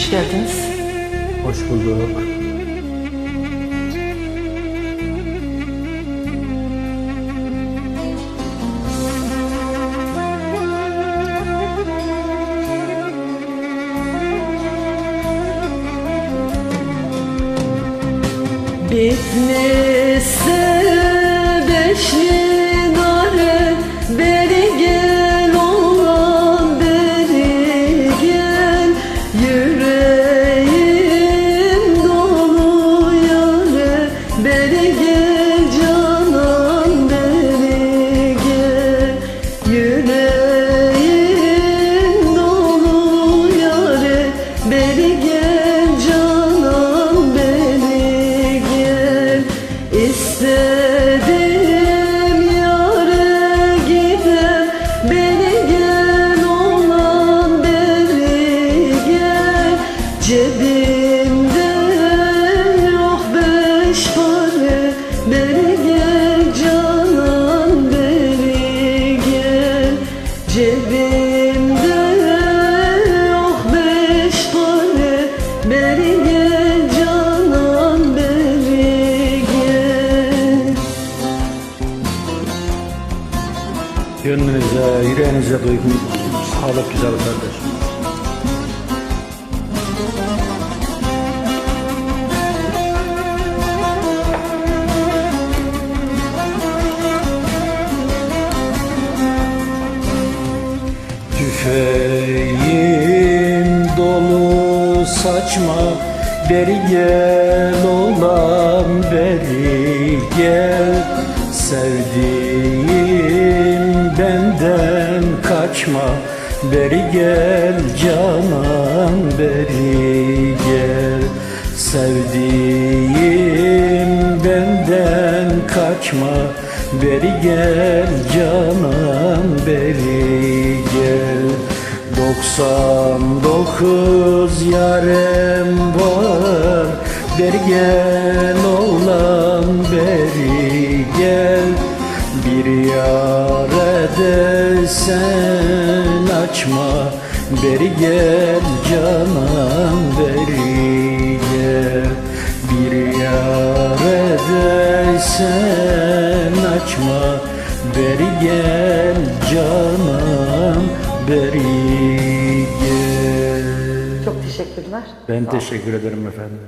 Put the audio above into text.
Hoş geldiniz. Hoş bulduk. Bitmişse Gönlünüze, yüreğinize duygun sağlık güzel kardeşim. Tüfeğim dolu saçma Beri gel olan beri gel Sevdiğim kaçma Beri gel canan beri gel. Sevdiğim benden kaçma Beri gel canan beri gel. 99 yarem var Beri gel Bir yare desen açma Beri gel canan beri gel Bir yare desen açma Beri gel canan beri gel Çok teşekkürler. Ben teşekkür ederim efendim.